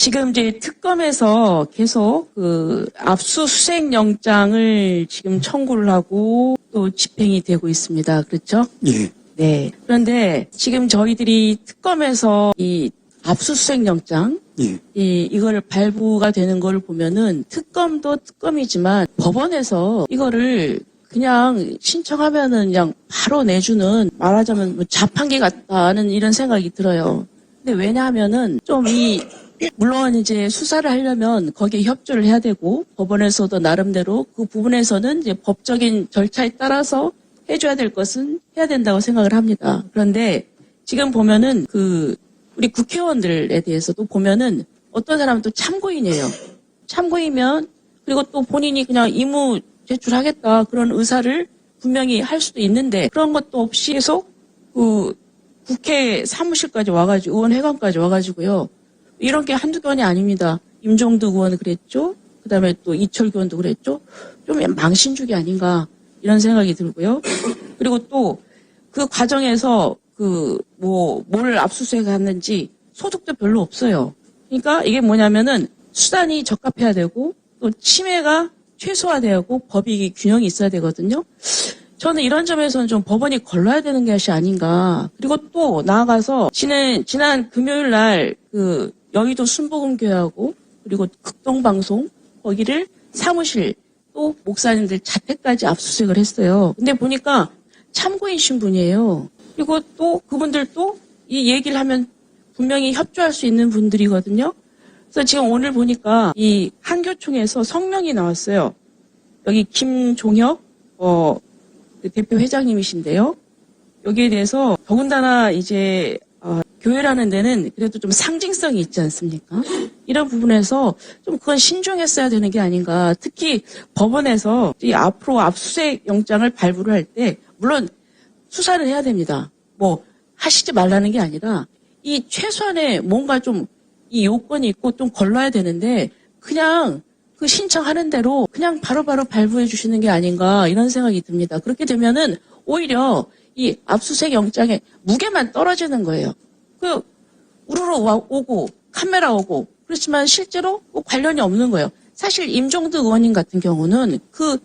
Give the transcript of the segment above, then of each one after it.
지금 이제 특검에서 계속 그 압수수색 영장을 지금 청구를 하고 또 집행이 되고 있습니다. 그렇죠? 예. 네. 그런데 지금 저희들이 특검에서 이 압수수색 영장 예. 이 이거를 발부가 되는 거를 보면은 특검도 특검이지만 법원에서 이거를 그냥 신청하면은 그냥 바로 내주는 말하자면 뭐 자판기 같다는 이런 생각이 들어요. 근데 왜냐하면은 좀이 물론 이제 수사를 하려면 거기에 협조를 해야 되고 법원에서도 나름대로 그 부분에서는 이제 법적인 절차에 따라서 해줘야 될 것은 해야 된다고 생각을 합니다. 그런데 지금 보면은 그 우리 국회의원들에 대해서도 보면은 어떤 사람은 또 참고인이에요. 참고이면 그리고 또 본인이 그냥 임무 제출하겠다 그런 의사를 분명히 할 수도 있는데 그런 것도 없이 계속 그 국회 사무실까지 와가지고 의원회관까지 와가지고요 이런 게 한두 건이 아닙니다. 임종득 의원 그랬죠. 그다음에 또 이철규 의원도 그랬죠. 좀 망신주기 아닌가 이런 생각이 들고요. 그리고 또 그 과정에서 그 뭐 뭘 압수수색했는지 소득도 별로 없어요. 그러니까 이게 뭐냐면은 수단이 적합해야 되고 또 침해가 최소화되고 법이 균형이 있어야 되거든요. 저는 이런 점에서는 좀 법원이 걸러야 되는 것이 아닌가. 그리고 또 나아가서 지난 지난 금요일 날 그 여의도 순복음교회하고 그리고 극동방송 거기를 사무실 또 목사님들 자택까지 압수수색을 했어요. 근데 보니까 참고인 신분이에요. 그리고 또 그분들도 이 얘기를 하면 분명히 협조할 수 있는 분들이거든요. 그래서 지금 오늘 보니까 이 한교총에서 성명이 나왔어요. 여기 김종혁 어, 그 대표 회장님이신데요. 여기에 대해서 더군다나 이제 어, 교회라는 데는 그래도 좀 상징성이 있지 않습니까? 이런 부분에서 좀 그건 신중했어야 되는 게 아닌가. 특히 법원에서 이 앞으로 압수수색 영장을 발부를 할 때 물론 수사를 해야 됩니다. 뭐 하시지 말라는 게 아니라 이 최소한의 뭔가 좀 이 요건이 있고 좀 걸러야 되는데 그냥 그 신청하는 대로 그냥 바로바로 발부해 주시는 게 아닌가 이런 생각이 듭니다. 그렇게 되면은 오히려 이 압수수색 영장의 무게만 떨어지는 거예요. 그 우르르 와- 오고 카메라 오고 그렇지만 실제로 뭐 관련이 없는 거예요. 사실 임종득 의원님 같은 경우는 그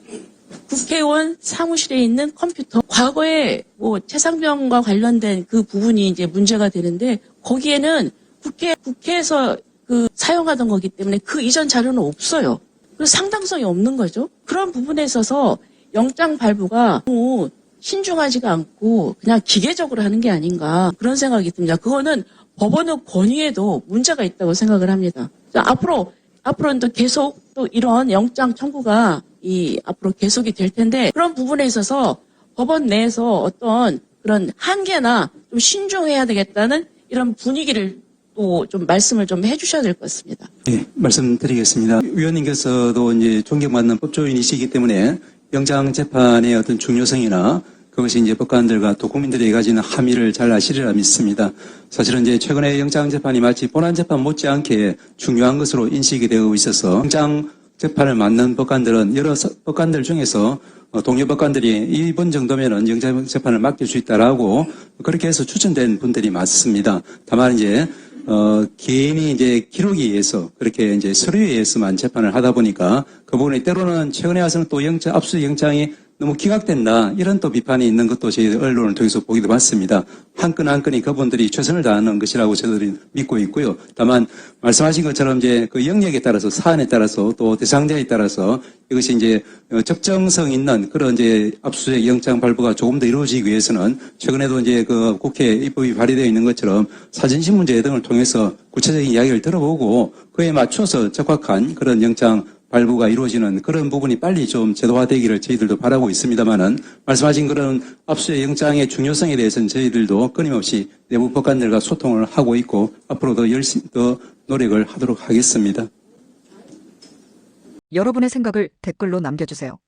국회의원 사무실에 있는 컴퓨터 과거에 뭐 최상병과 관련된 그 부분이 이제 문제가 되는데 거기에는 국회 국회에서 그 사용하던 거기 때문에 그 이전 자료는 없어요. 그래서 상당성이 없는 거죠. 그런 부분에 있어서 영장 발부가 너무 신중하지가 않고 그냥 기계적으로 하는 게 아닌가 그런 생각이 듭니다. 그거는 법원의 권위에도 문제가 있다고 생각을 합니다. 자, 앞으로 앞으로는 또 계속 또 이런 영장 청구가 이 앞으로 계속이 될 텐데 그런 부분에 있어서 법원 내에서 어떤 그런 한계나 좀 신중해야 되겠다는 이런 분위기를 또 좀 말씀을 좀 해주셔야 될 것 같습니다. 예, 말씀드리겠습니다. 위원님께서도 이제 존경받는 법조인이시기 때문에 영장 재판의 어떤 중요성이나 그것이 이제 법관들과 또 국민들이 가지는 함의를 잘 아시리라 믿습니다. 사실은 이제 최근에 영장 재판이 마치 본안 재판 못지않게 중요한 것으로 인식이 되고 있어서 영장 재판을 맡는 법관들은 여러 서- 법관들 중에서 어, 동료 법관들이 이번 정도면은 영장 재판을 맡길 수 있다라고 그렇게 해서 추천된 분들이 많습니다. 다만 이제 어, 개인이 이제 기록에 의해서 그렇게 이제 서류에 의해서만 재판을 하다 보니까 그 부분이 때로는 최근에 와서는 또 영장, 압수 영장이 너무 기각된다 이런 또 비판이 있는 것도 저희 언론을 통해서 보기도 봤습니다. 한 건 한 건이 그분들이 최선을 다하는 것이라고 저들이 믿고 있고요. 다만 말씀하신 것처럼 이제 그 영역에 따라서 사안에 따라서 또 대상자에 따라서 이것이 이제 어, 적정성 있는 그런 이제 압수수색 영장 발부가 조금 더 이루어지기 위해서는 최근에도 이제 그 국회 입법이 발의되어 있는 것처럼 사전신문제 등을 통해서 구체적인 이야기를 들어보고 그에 맞춰서 적확한 그런 영장 발부가 이루어지는 그런 부분이 빨리 좀 제도화되기를 저희들도 바라고 있습니다만은 말씀하신 그런 압수의 영장의 중요성에 대해서는 저희들도 끊임없이 내부 법관들과 소통을 하고 있고 앞으로도 열심히 더 노력을 하도록 하겠습니다. 여러분의 생각을 댓글로 남겨주세요.